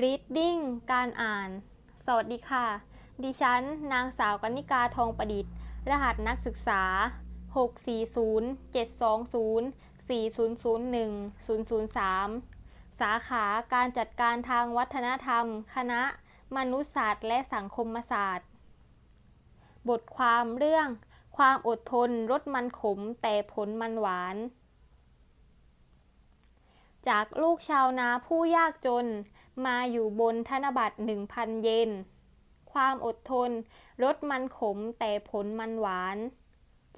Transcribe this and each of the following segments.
Reading การอ่าน สวัสดีค่ะ ดิฉัน นางสาวกนิกาทองประดิษฐ์ รหัสนักศึกษา 640 720 4001 003 สาขาการจัดการทางวัฒนธรรม คณะ มนุษยศาสตร์และสังคมศาสตร์ บทความเรื่อง ความอดทนรสมันขมแต่ผลมันหวาน จากลูกชาวนาผู้ยากจน มาอยู่บนธนบัตร 1,000 เยน ความอดทนรสมันขมแต่ผลมันหวาน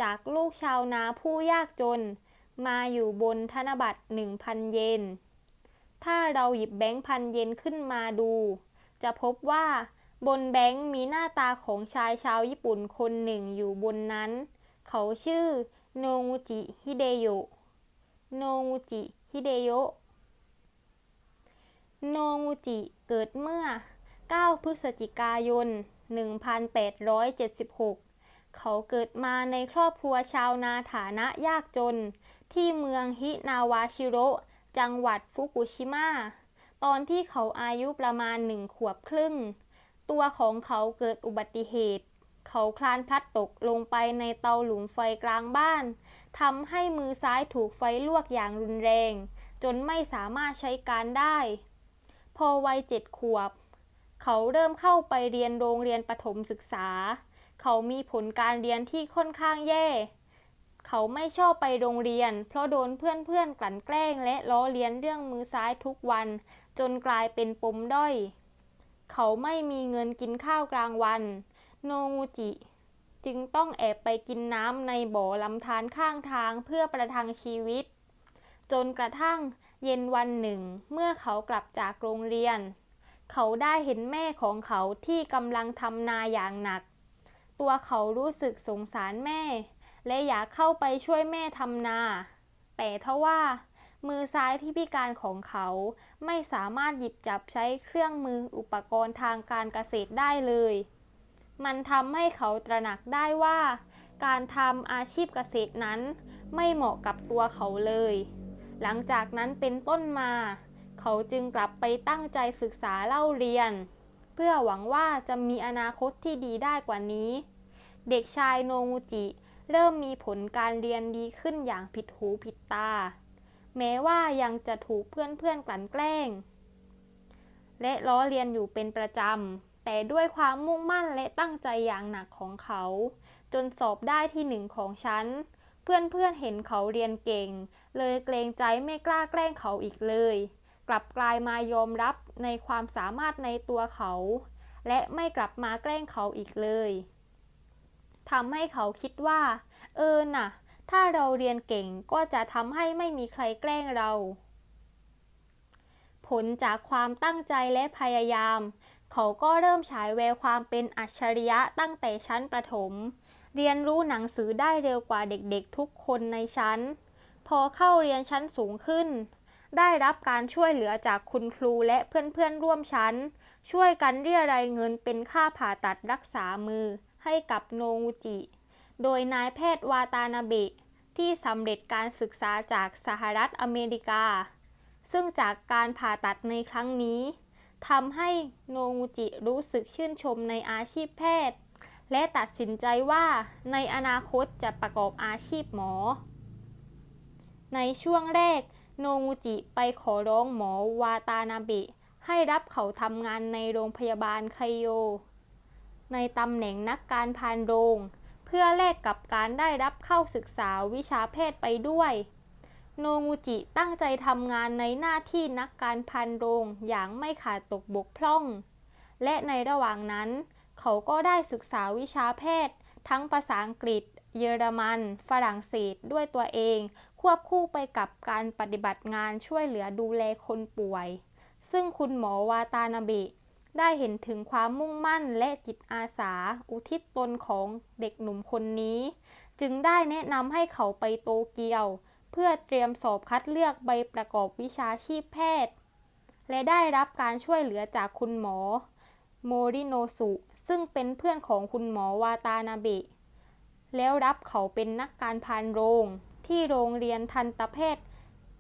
จากลูกชาวนาผู้ยากจน มาอยู่บนธนบัตร 1,000 เยน ถ้าเราหยิบแบงค์พันเยนขึ้นมาดู จะพบว่าบนแบงค์มีหน้าตาของชายชาวญี่ปุ่นคนหนึ่งอยู่บนนั้น เขาชื่อโนงุจิฮิเดโยะโนงุจิ ฮิเดโยะ โนงุจิเกิดเมื่อ 9 พฤศจิกายน 1876 เขาเกิดมาในครอบครัวชาวนาฐานะยากจน ที่เมืองฮินาวาชิโรจังหวัดฟุกุชิมะตอนที่เขาอายุประมาณหนึ่งขวบครึ่ง ตัวของเขาเกิดอุบัติเหตุ เขาคลานพลัดตกลงไปในเตาหลุมไฟกลางบ้าน ทำให้มือซ้ายถูกไฟลวกอย่างรุนแรง จนไม่สามารถใช้การได้ พอวัยเจ็ดขวบ เขาเริ่มเข้าไปเรียนโรงเรียนประถมศึกษา เขามีผลการเรียนที่ค่อนข้างแย่ เขาไม่ชอบไปโรงเรียน เพราะโดนเพื่อนๆกลั่นแกล้ง และล้อเลียนเรื่องมือซ้ายทุกวัน จนกลายเป็นปมด้อย เขาไม่มีเงินกินข้าวกลางวัน โนงูจิ จึงต้องแอบไปกินน้ำในบ่อลำธารข้างทางเพื่อประทังชีวิต จนกระทั่งเย็นวันหนึ่ง เมื่อเขากลับจากโรงเรียน เขาได้เห็นแม่ของเขาที่กำลังทำนาอย่างหนัก ตัวเขารู้สึกสงสารแม่ และอยากเข้าไปช่วยแม่ทำนา แต่ทว่ามือซ้ายที่พิการของเขาไม่สามารถหยิบจับใช้เครื่องมืออุปกรณ์ทางการเกษตรได้เลย มันทำให้เขาตระหนักได้ว่า การทำอาชีพเกษตรนั้น ไม่เหมาะกับตัวเขาเลย หลังจากนั้นเป็นต้นมา เขาจึงกลับไปตั้งใจศึกษาเล่าเรียน เพื่อหวังว่าจะมีอนาคตที่ดีได้กว่านี้ เด็กชายโนงูจิ เริ่มมีผลการเรียนดีขึ้นอย่างผิดหูผิดตา แม้ว่ายังจะถูกเพื่อนๆกลั่นแกล้ง และล้อเลียนอยู่เป็นประจำ แต่ด้วยความมุ่งมั่นและตั้งใจอย่างหนักของเขา จนสอบได้ที่หนึ่งของชั้น เพื่อนๆเห็นเขาเรียนเก่ง เลยเกรงใจไม่กล้าแกล้งเขาอีกเลย กลับกลายมายอมรับในความสามารถในตัวเขา และไม่กลับมาแกล้งเขาอีกเลยทำให้เขาคิดว่า เออน่ะ ถ้าเราเรียนเก่งก็จะทำให้ไม่มีใครแกล้งเรา ผลจากความตั้งใจและพยายาม เขาก็เริ่มฉายแววความเป็นอัจฉริยะตั้งแต่ชั้นประถม เรียนรู้หนังสือได้เร็วกว่าเด็กๆทุกคนในชั้น พอเข้าเรียนชั้นสูงขึ้น ได้รับการช่วยเหลือจากคุณครูและเพื่อนๆร่วมชั้น ช่วยกันเรียรายเงินเป็นค่าผ่าตัดรักษามือให้กับโนงูจิ โดยนายแพทย์วาตานาเบะที่สำเร็จการศึกษาจากสหรัฐอเมริกา ซึ่งจากการผ่าตัดในครั้งนี้ ทำให้โนงูจิรู้สึกชื่นชมในอาชีพแพทย์ และตัดสินใจว่าในอนาคตจะประกอบอาชีพหมอ ในช่วงแรก โนงูจิไปขอร้องหมอวาตานาบะให้รับเขาทำงานในโรงพยาบาลไคโย ในตำแหน่งนักการพานโรง เพื่อแลกกับการได้รับเข้าศึกษาวิชาแพทย์ไปด้วย โนงูจิตั้งใจทำงานในหน้าที่นักการพันโรงอย่างไม่ขาดตกบกพร่อง และในระหว่างนั้น เขาก็ได้ศึกษาวิชาแพทย์ ทั้งภาษาอังกฤษ เยอรมัน ฝรั่งเศสด้วยตัวเอง ควบคู่ไปกับการปฏิบัติงานช่วยเหลือดูแลคนป่วย ซึ่งคุณหมอวาตานาเบะได้เห็นถึงความมุ่งมั่นและจิตอาสา อุทิศตนของเด็กหนุ่มคนนี้ จึงได้แนะนำให้เขาไปโตเกียว เพื่อเตรียมสอบคัดเลือกใบประกอบวิชาชีพแพทย์ และได้รับการช่วยเหลือจากคุณหมอ โมริโนสุ ซึ่งเป็นเพื่อนของคุณหมอวาตานาเบะแล้วรับเขาเป็นนักการพานโรง ที่โรงเรียนทันตแพทย์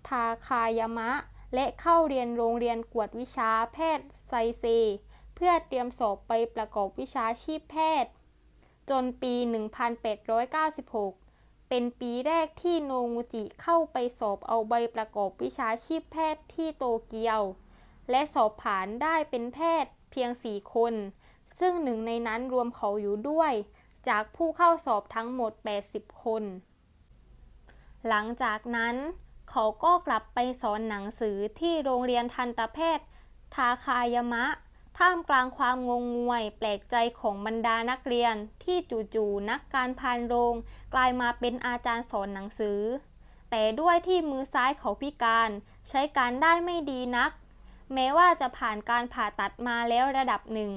ทาคายามะ และเข้าเรียนโรงเรียนกวดวิชาแพทย์ไซเซ เพื่อเตรียมสอบไปประกอบวิชาชีพแพทย์ จนปี 1896 เป็นปีแรกที่โนงูจิเข้าไปสอบเอาใบประกอบวิชาชีพแพทย์ที่โตเกียว และสอบผ่านได้เป็นแพทย์เพียง 4 คน ซึ่งหนึ่งในนั้นรวมเขาอยู่ด้วย จากผู้เข้าสอบทั้งหมด 80 คน หลังจากนั้นเขาก็กลับไปสอนหนังสือที่โรงเรียนทันตแพทย์ ทาคายามะ ท่ามกลางความงงงวย แปลกใจของบรรดานักเรียน ที่จู่ๆนักการพานโรง กลายมาเป็นอาจารย์สอนหนังสือ แต่ด้วยที่มือซ้ายเขาพิการ ใช้การได้ไม่ดีนัก แม้ว่าจะผ่านการผ่าตัดมาแล้วระดับหนึ่ง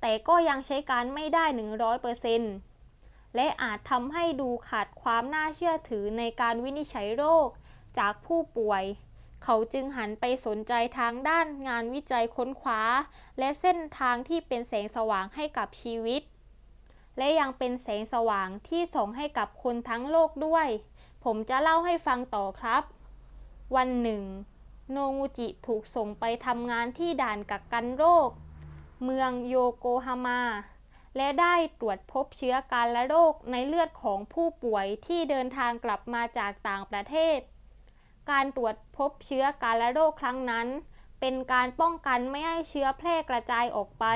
แต่ก็ยังใช้การไม่ได้ 100%และอาจทำให้ดูขาดความน่าเชื่อถือในการวินิจฉัยโรคจากผู้ป่วย เขาจึงหันไปสนใจทางด้านงานวิจัยค้นคว้า และเส้นทางที่เป็นแสงสว่างให้กับชีวิต และยังเป็นแสงสว่างที่ส่องให้กับคนทั้งโลกด้วย ผมจะเล่าให้ฟังต่อครับ วันหนึ่ง โนงูจิถูกส่งไปทำงานที่ด่านกักกันโรค เมืองโยโกฮาม่าและได้ตรวจพบเชื้อการละโรคในเลือดของผู้ป่วยที่เดินทางกลับมาจากต่างประเทศ การตรวจพบเชื้อการละโรคครั้งนั้น เป็นการป้องกันไม่ให้เชื้อแพร่กระจายออกไป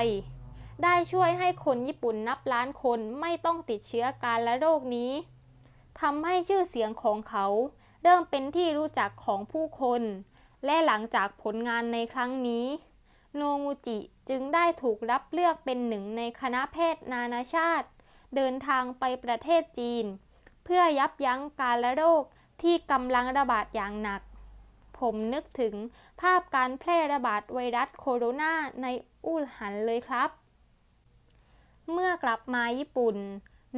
ได้ช่วยให้คนญี่ปุ่นนับล้านคนไม่ต้องติดเชื้อการละโรคนี้ทำให้ชื่อเสียงของเขา เริ่มเป็นที่รู้จักของผู้คน และหลังจากผลงานในครั้งนี้ โนงูจิจึงได้ถูกรับเลือกเป็นหนึ่งในคณะแพทย์นานาชาติ เดินทางไปประเทศจีน เพื่อยับยั้งการละโรค ที่กำลังระบาดอย่างหนัก ผมนึกถึงภาพการแพร่ระบาดไวรัสโคโรนาในอู่หันเลยครับ เมื่อกลับมาญี่ปุ่น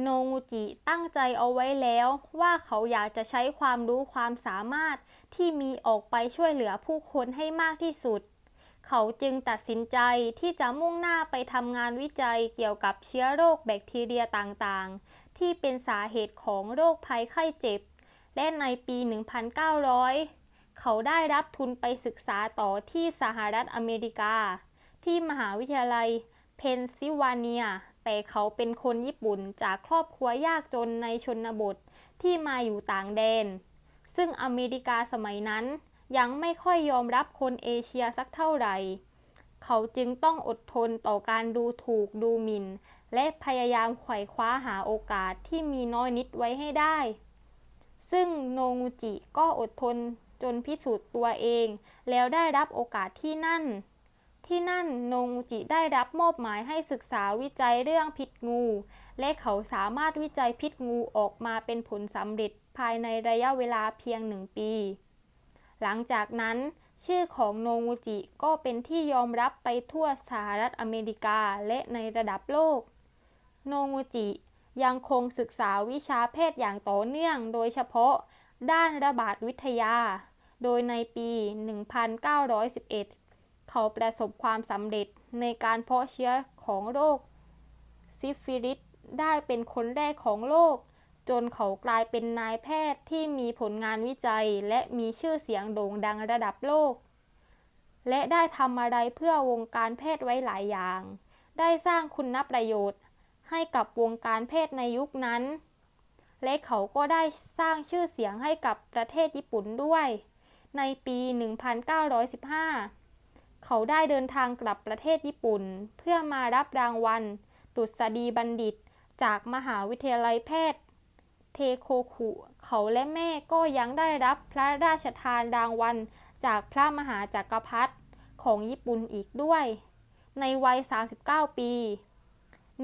โนงูจิตั้งใจเอาไว้แล้วว่าเขาอยากจะใช้ความรู้ความสามารถที่มีออกไปช่วยเหลือผู้คนให้มากที่สุด เขาจึงตัดสินใจที่จะมุ่งหน้าไปทำงานวิจัยเกี่ยวกับเชื้อโรคแบคทีเรียต่างๆ ที่เป็นสาเหตุของโรคภัยไข้เจ็บ และในปี 1900 เขาได้รับทุนไปศึกษาต่อที่สหรัฐอเมริกา ที่มหาวิทยาลัยเพนซิลวาเนีย แต่เขาเป็นคนญี่ปุ่นจากครอบครัวยากจนในชนบทที่มาอยู่ต่างแดน ซึ่งอเมริกาสมัยนั้นยังไม่ค่อยยอมรับคนเอเชียสักเท่าไหร่ เขาจึงต้องอดทนต่อการดูถูกดูหมิ่น และพยายามไขว่คว้าหาโอกาสที่มีน้อยนิดไว้ให้ได้ ซึ่งโนงูจิก็อดทนจนพิสูจน์ตัวเอง แล้วได้รับโอกาสที่นั่น ที่นั่นโนงูจิได้รับมอบหมายให้ศึกษาวิจัยเรื่องพิษงู และเขาสามารถวิจัยพิษงูออกมาเป็นผลสำเร็จภายในระยะเวลาเพียงหนึ่งปี หลังจากนั้นชื่อของโนงูจิก็เป็นที่ยอมรับไปทั่วสหรัฐอเมริกาและในระดับโลก โนงูจิ ยังคงศึกษาวิชาแพทย์อย่างต่อเนื่อง โดยเฉพาะด้านระบาดวิทยา โดยในปี 1911 เขาประสบความสำเร็จในการเพาะเชื้อของโรค ซิฟิลิสได้เป็นคนแรกของโลก จนเขากลายเป็นนายแพทย์ที่มีผลงานวิจัย และมีชื่อเสียงโด่งดังระดับโลก และได้ทำอะไรเพื่อวงการแพทย์ไว้หลายอย่าง ได้สร้างคุณประโยชน์ ให้กับวงการแพทย์ในยุคนั้น และเขาก็ได้สร้างชื่อเสียงให้กับประเทศญี่ปุ่นด้วย ในปี 1915 เขาได้เดินทางกลับประเทศญี่ปุ่น เพื่อมารับรางวัลดุษฎีบัณฑิต จากมหาวิทยาลัยแพทย์ เทโคคุ เขาและแม่ก็ยังได้รับพระราชทานรางวัลจากพระมหาจักรพรรดิของญี่ปุ่นอีกด้วย ในวัย 39 ปี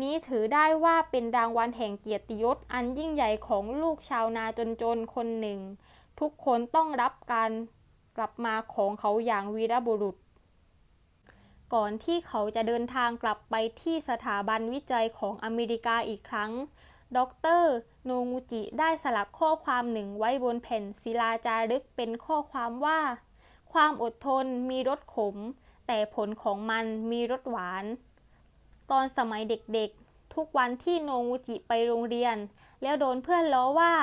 นี้ถือได้ว่าเป็นรางวัลแห่งเกียรติยศอันยิ่งใหญ่ของลูกชาวนาจนๆคนหนึ่ง ทุกคนต้องรับการกลับมาของเขาอย่างวีรบุรุษ ก่อนที่เขาจะเดินทางกลับไปที่สถาบันวิจัยของอเมริกาอีกครั้ง ดรโนงูจิได้สลักข้อความหนึ่งไว้บนแผ่นศิลาจารึกเป็นข้อความว่า ความอดทนมีรสขม แต่ผลของมันมีรสหวาน ตอนสมัยเด็กๆ ทุกวันที่โนงูจิไปโรงเรียน แล้วโดนเพื่อนล้อว่า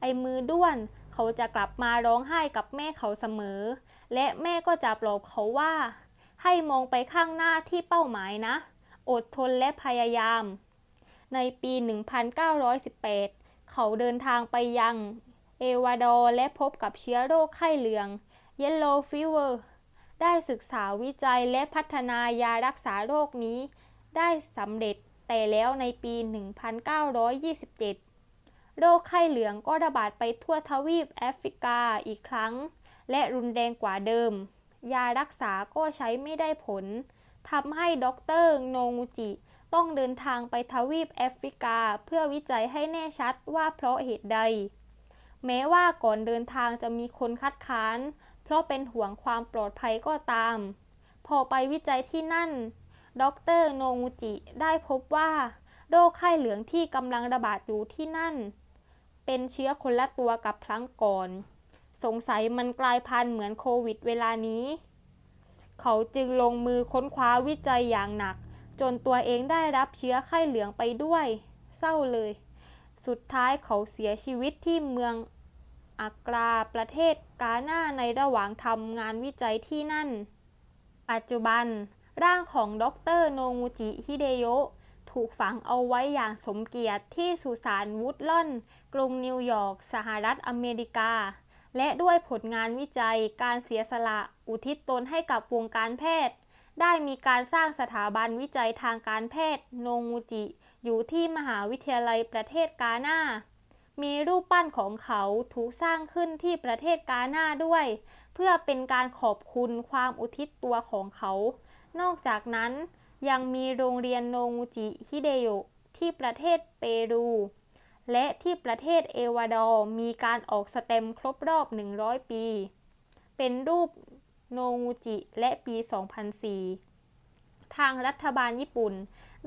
ไอ้มือด้วน เขาจะกลับมาร้องไห้กับแม่เขาเสมอ และแม่ก็จะปลอบเขาว่า ให้มองไปข้างหน้าที่เป้าหมายนะ อดทนและพยายาม ในปี 1918 เขาเดินทางไปยัง เอวาดอร์และพบกับเชื้อโรคไข้เหลือง Yellow Fever ได้ศึกษาวิจัยและพัฒนายารักษาโรคนี้ ได้สำเร็จแต่แล้วในปี 1927 โรคไข้เหลืองก็ระบาดไปทั่วทวีปแอฟริกาอีกครั้ง และรุนแรงกว่าเดิม ยารักษาก็ใช้ไม่ได้ผลทำให้ด็อกเตอร์โนงูจิต้องเดินทางไปทวีปแอฟริกาเพื่อวิจัยให้แน่ชัดว่าเพราะเหตุใด แม้ว่าก่อนเดินทางจะมีคนคัดค้าน เพราะเป็นห่วงความปลอดภัยก็ตาม พอไปวิจัยที่นั่น ดรโนงูจิ ได้พบว่า โรคไข้เหลืองที่กำลังระบาดอยู่ที่นั่น เป็นเชื้อคนละตัวกับครั้งก่อน สงสัยมันกลายพันธุ์เหมือนโควิดเวลานี้ เขาจึงลงมือค้นคว้าวิจัยอย่างหนัก จนตัวเองได้รับเชื้อไข้เหลืองไปด้วย เศร้าเลย สุดท้ายเขาเสียชีวิตที่เมืองอากราประเทศกาหน้าในระหว่างทำงานวิจัยที่นั่น ปัจจุบัน ร่างของดรโนงูจิฮิเดโยะถูกฝังเอาไว้อย่างสมเกียรติที่สุสานวูดลอน กรุงนิวยอร์ก สหรัฐอเมริกา และด้วยผลงานวิจัยการเสียสละอุทิศตนให้กับวงการแพทย์ ได้มีการสร้างสถาบันวิจัยทางการแพทย์โนงูจิ อยู่ที่มหาวิทยาลัยประเทศกาหน้า มีรูปปั้นของเขาถูกสร้างขึ้นที่ประเทศกาหน้าด้วย เพื่อเป็นการขอบคุณความอุทิศตัวของเขา นอกจากนั้นยังมีโรงเรียนโนงูจิฮิเดโยที่ประเทศเปรู และที่ประเทศเอวาดอร์มีการออกสเต็มครบรอบ 100 ปี เป็นรูปโนงูจิและปี 2004 ทางรัฐบาลญี่ปุ่น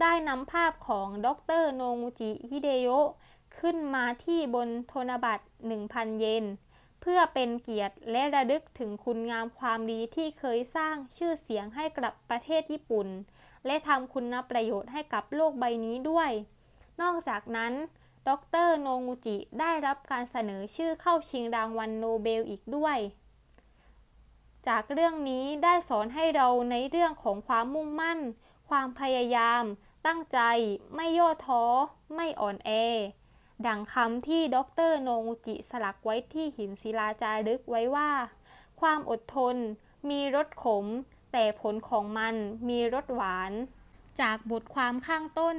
ได้นำภาพของดรโนงูจิฮิเดโยะขึ้นมาที่บนธนบัตร 1,000 เยน เพื่อเป็นเกียรติและระลึกถึงคุณงามความดีที่เคยสร้างชื่อเสียงให้กับประเทศญี่ปุ่น และทำคุณประโยชน์ให้กับโลกใบนี้ด้วย นอกจากนั้น ดรโนงูจิได้รับการเสนอชื่อเข้าชิงรางวัลโนเบลอีกด้วย จากเรื่องนี้ได้สอนให้เราในเรื่องของความมุ่งมั่น ความพยายาม ตั้งใจ ไม่ย่อท้อ ไม่อ่อนแอ ดังคำที่ดรโนงูจิสลักไว้ที่หินศิลาจารึกไว้ว่า ความอดทนมีรสขม แต่ผลของมันมีรสหวาน จากบทความข้างต้น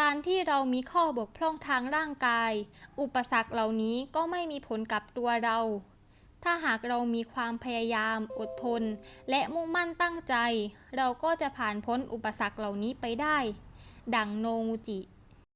การที่เรามีข้อบกพร่องทางร่างกาย อุปสรรคเหล่านี้ก็ไม่มีผลกับตัวเรา ถ้าหากเรามีความพยายาม อดทน และมุ่งมั่นตั้งใจ เราก็จะผ่านพ้นอุปสรรคเหล่านี้ไปได้ ดังโนงูจิ